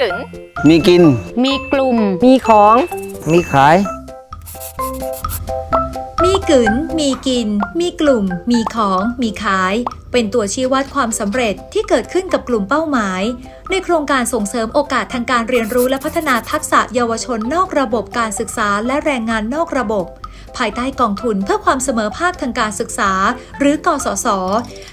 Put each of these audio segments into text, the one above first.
กึ๋นมีกิน มีกลุ่ม มีของ มีขาย มีกึ๋น มีกิน มีกลุ่ม มีของ มีขาย เป็นตัวชี้วัดความสำเร็จที่เกิดขึ้นกับกลุ่มเป้าหมาย ในโครงการส่งเสริมโอกาสทางการเรียนรู้และพัฒนาทักษะเยาวชนนอกระบบการศึกษาและแรงงานนอกระบบ ภายใต้กองทุนเพื่อความเสมอภาคทางการศึกษา หรือกสศ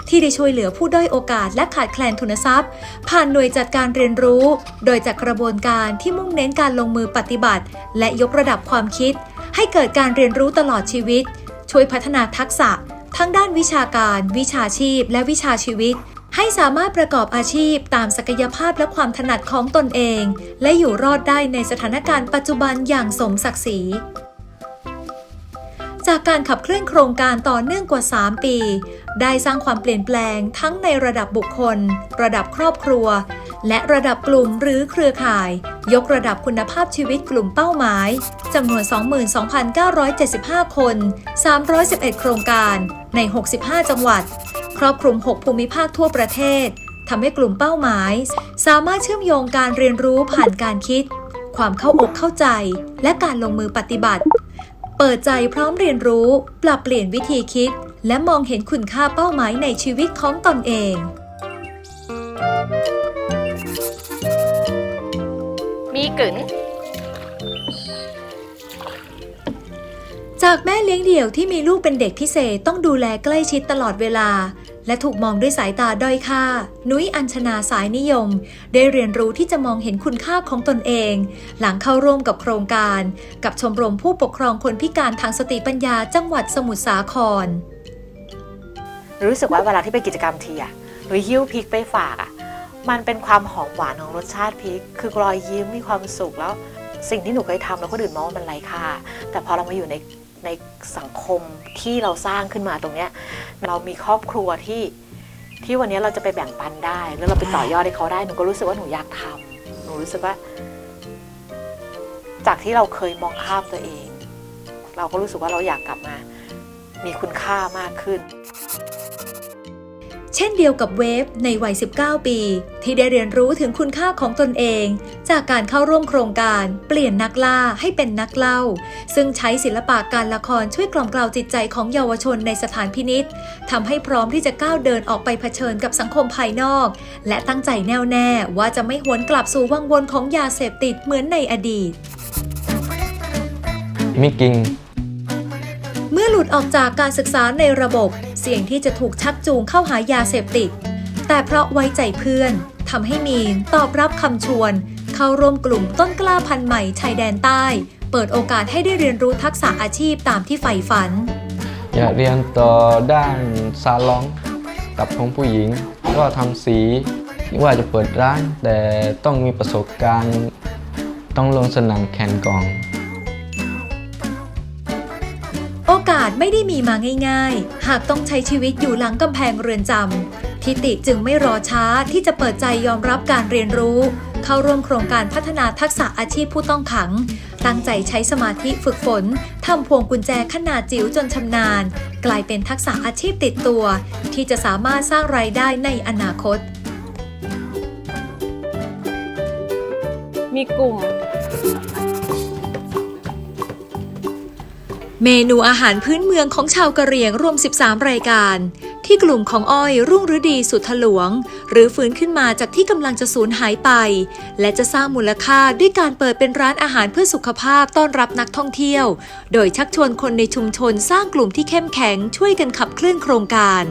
ที่ได้ช่วยเหลือผู้ด้อยโอกาสและขาดแคลนทุนทรัพย์ ผ่านหน่วยจัดการเรียนรู้ โดยจากกระบวนการที่มุ่งเน้นการลงมือปฏิบัติ และยกระดับความคิด ให้เกิดการเรียนรู้ตลอดชีวิต ช่วยพัฒนาทักษะ ทั้งด้านวิชาการ วิชาชีพ และวิชาชีวิตให้สามารถประกอบอาชีพตามศักยภาพและความถนัดของตนเอง และอยู่รอดได้ในสถานการณ์ปัจจุบันอย่างสมศักดิ์ศรี จากการขับเคลื่อนโครงการต่อเนื่องกว่า 3 ปี ได้สร้างความเปลี่ยนแปลงทั้งในระดับบุคคล ระดับครอบครัว และระดับกลุ่มหรือเครือข่าย ยกระดับคุณภาพชีวิตกลุ่มเป้าหมายจำนวน 22,975 คน 311 โครงการใน 65 จังหวัด ครอบคลุม 6 ภูมิภาคทั่วประเทศทำให้กลุ่มเป้าหมาย สามารถเชื่อมโยงการเรียนรู้ผ่านการคิด ความเข้าอกเข้าใจ และการลงมือปฏิบัติ เปิดใจพร้อมเรียนรู้ ปรับเปลี่ยนวิธีคิด และมองเห็นคุณค่าเป้าหมายในชีวิตของตนเอง มีกึ๋น จากแม่เลี้ยงเดี่ยวที่มีลูกเป็นเด็กพิเศษต้องดูแลใกล้ชิดตลอดเวลา และถูกมองด้วยสายตาด้อยค่า นุ้ยอัญชนาสายนิยม ได้เรียนรู้ที่จะมองเห็นคุณค่าของตนเอง หลังเข้าร่วมกับโครงการ กับชมรมผู้ปกครองคนพิการทางสติปัญญาจังหวัดสมุทรสาคร รู้สึกว่าเวลาที่ไปกิจกรรมทีอะหรือหิ้วพริกไปฝากอะมันเป็นความหอมหวานของรสชาติพริก คือรอยยิ้มมีความสุขแล้วสิ่งที่หนูเคยทำแล้วคนอื่นมองว่ามันไร้ค่า แต่พอเรามาอยู่ใน ในสังคมที่เราสร้างขึ้นมาตรงเนี้ยเรามีครอบครัวที่ที่วันนี้เราจะไปแบ่งปันได้ แล้วเราไปต่อยอดให้เขาได้หนูก็รู้สึกว่าหนูอยากทำหนูรู้สึกว่า จากที่เราเคยมองข้ามตัวเอง เราก็รู้สึกว่าเราอยากกลับมา มีคุณค่ามากขึ้น เช่นเดียวกับเวฟในวัย 19 ปี ที่ได้เรียนรู้ถึงคุณค่าของตนเอง จากการเข้าร่วมโครงการเปลี่ยนนักล่าให้เป็นนักเล่า ซึ่งใช้ศิลปะการละครช่วยกล่อมกล่าวจิตใจของเยาวชนในสถานพินิษทำให้พร้อมที่จะก้าวเดินออกไปเผชิญกับสังคมภายนอก และตั้งใจแน่วแน่ว่าจะไม่หวนกลับสู่วังวนของยาเสพติดเหมือนในอดีตมีกิงเมื่อหลุดออกจากการศึกษาในระบบ เสี่ยงที่จะถูกชักจูงเข้าหายาเสพติด แต่เพราะไว้ใจเพื่อนทำให้มีนตอบรับคำชวน เข้าร่วมกลุ่มต้นกล้าพันธุ์ใหม่ชายแดนใต้ เปิดโอกาสให้ได้เรียนรู้ทักษะอาชีพตามที่ใฝ่ฝัน อยากเรียนต่อด้านซาลองกับของผู้หญิง ก็ทำสีว่าจะเปิดร้าน แต่ต้องมีประสบการณ์ ต้องลงสนามแข่งก่อน อกาสไม่ได้มีมาง่าย ๆ หากต้องใช้ชีวิตอยู่หลังกำแพงเรือนจำทิติจึงไม่รอช้าที่จะเปิดใจยอมรับการเรียนรู้ เข้าร่วมโครงการพัฒนาทักษะอาชีพผู้ต้องขัง ตั้งใจใช้สมาธิฝึกฝนทำพวงกุญแจขนาดจิ๋วจนชำนาญ กลายเป็นทักษะอาชีพติดตัว ที่จะสามารถสร้างรายได้ในอนาคต มีกลุ่ม เมนูอาหารพื้นเมืองของชาวกะเหรี่ยงรวม 13 รายการ ที่กลุ่มของอ้อยรุ่งฤดีสุทธหลวง หรือฟื้นขึ้นมาจากที่กำลังจะสูญหายไป และจะสร้างมูลค่าด้วยการเปิดเป็นร้านอาหารเพื่อสุขภาพต้อนรับนักท่องเที่ยว โดยชักชวนคนในชุมชนสร้างกลุ่มที่เข้มแข็งช่วยกันขับเคลื่อนโครงการ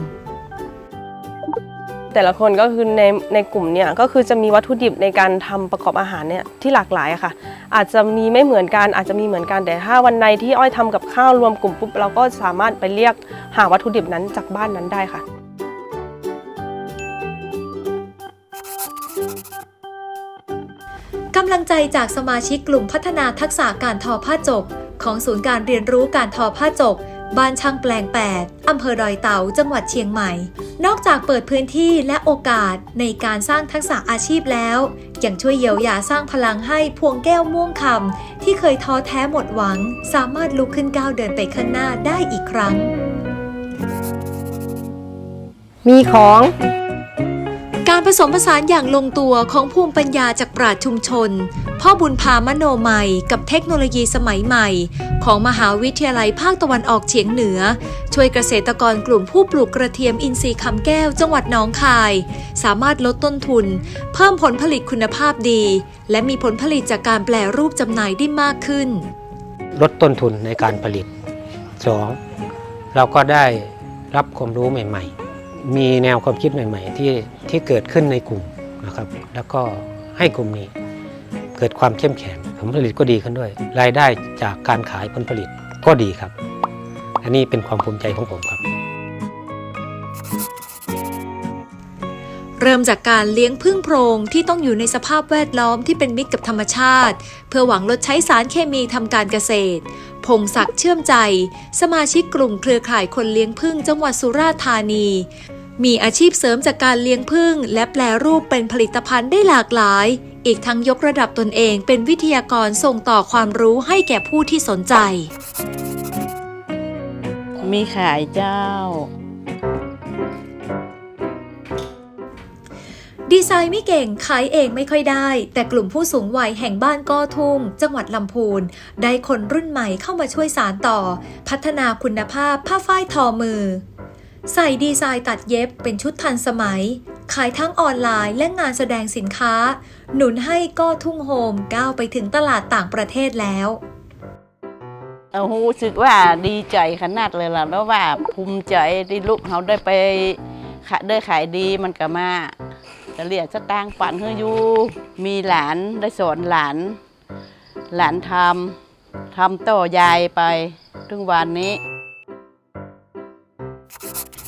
แต่ละคนก็คือในในกลุ่มเนี่ยก็คือจะมีวัตถุดิบในการทำประกอบอาหารเนี่ยที่หลากหลายอะค่ะ อาจจะมีไม่เหมือนกันอาจจะมีเหมือนกันแต่ถ้าวันใดที่อ้อยทำกับข้าวรวมกลุ่มปุ๊บเราก็สามารถไปเรียกหาวัตถุดิบนั้นจากบ้านนั้นได้ค่ะกำลังใจจากสมาชิกกลุ่มพัฒนาทักษะการทอผ้าจก ของศูนย์การเรียนรู้การทอผ้าจก บ้านช่างแปลง 8 อำเภอดอยเต๋าจังหวัดเชียงใหม่ นอกจากเปิดพื้นที่และโอกาสในการสร้างทักษะอาชีพแล้ว ยังช่วยเยียวยาสร้างพลังให้พวงแก้วม่วงคำที่เคยท้อแท้หมดหวัง สามารถลุกขึ้นก้าวเดินไปข้างหน้าได้อีกครั้ง มีของ ผสมผสานอย่างลงตัวของภูมิปัญญาจากปราชชุมชน พ่อบุญพามโนใหม่กับเทคโนโลยีสมัยใหม่ ของมหาวิทยาลัยภาคตะวันออกเฉียงเหนือ ช่วยเกษตรกรกลุ่มผู้ปลูกกระเทียมอินทรีย์คำแก้วจังหวัดหนองคาย สามารถลดต้นทุน เพิ่มผลผลิตคุณภาพดี และมีผลผลิตจากการแปลรูปจำหน่ายได้มากขึ้น ลดต้นทุนในการผลิต 2. เราก็ได้รับความรู้ใหม่ ๆ มีแนวความคิดใหม่ ๆ ที่ที่เกิดขึ้นในกลุ่มนะครับ แล้วก็ให้กลุ่มนี้เกิดความเข้มแข็งผลผลิตก็ดีขึ้นด้วย รายได้จากการขายผลผลิตก็ดีครับ อันนี้เป็นความภูมิใจของผมครับ เริ่มจากการเลี้ยงพึ่งโพรงที่ต้องอยู่ในสภาพแวดล้อมที่เป็นมิตรกับธรรมชาติ เพื่อหวังลดใช้สารเคมีทำการเกษตร พงศักดิ์เชื่อมใจ สมาชิกกลุ่มเครือข่ายคนเลี้ยงพึ่งจังหวัดสุราษฎร์ธานี มีอาชีพเสริมจากการเลี้ยงพึ่งและแปลรูปเป็นผลิตภัณฑ์ได้หลากหลาย อีกทั้งยกระดับตนเองเป็นวิทยากรส่งต่อความรู้ให้แก่ผู้ที่สนใจ มีขายเจ้า ดีไซน์ไม่เก่งขายเองไม่ค่อยได้ แต่กลุ่มผู้สูงวัยแห่งบ้านก้อทุ่ง จังหวัดลำพูน ได้คนรุ่นใหม่เข้ามาช่วยสารต่อ พัฒนาคุณภาพผ้าฝ้ายทอมือ ใส่ดีไซน์ตัดเย็บเป็นชุดทันสมัย ขายทั้งออนไลน์และงานแสดงสินค้า หนุนให้ก้อทุ่งโฮมก้าวไปถึงตลาดต่างประเทศแล้วเอารู้สึกว่าดีใจขนาดเลยล่ะแล้วว่าภูมิใจที่ลูกเขาได้ไปได้ขายดีมันก็มาจะเรียกสตางค์ปั่นให้อยู่มีหลานได้สอนหลาน หลานทำทำต่อยายไป ถึงวันนี้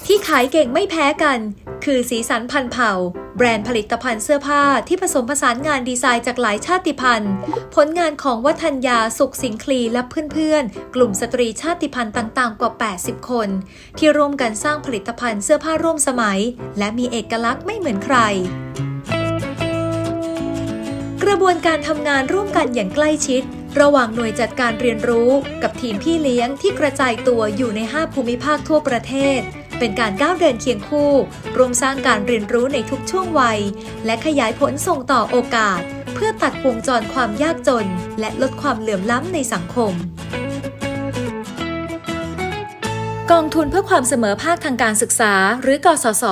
ที่ขายเก่งไม่แพ้กัน คือสีสันพันเผ่า แบรนด์ผลิตภัณฑ์เสื้อผ้าที่ผสมผสานงานดีไซน์จากหลายชาติพันธุ์ ผลงานของวัฒนยาสุขสิงคลีและเพื่อนๆ กลุ่มสตรีชาติพันธุ์ต่างๆ กว่า 80 คน ที่ร่วมกันสร้างผลิตภัณฑ์เสื้อผ้าร่วมสมัย และมีเอกลักษณ์ไม่เหมือนใครกระบวนการทำงานร่วมกันอย่างใกล้ชิด ระหว่างหน่วยจัดการเรียนรู้กับทีมพี่เลี้ยงที่กระจายตัวอยู่ใน 5 ภูมิภาคทั่วประเทศ เป็นการก้าวเดินเคียงคู่รวมสร้างการเรียนรู้ในทุกช่วงวัย และขยายผลส่งต่อโอกาส เพื่อตัดวงจรความยากจน และลดความเหลื่อมล้ำในสังคม กองทุนเพื่อความเสมอภาคทางการศึกษา หรือกสศ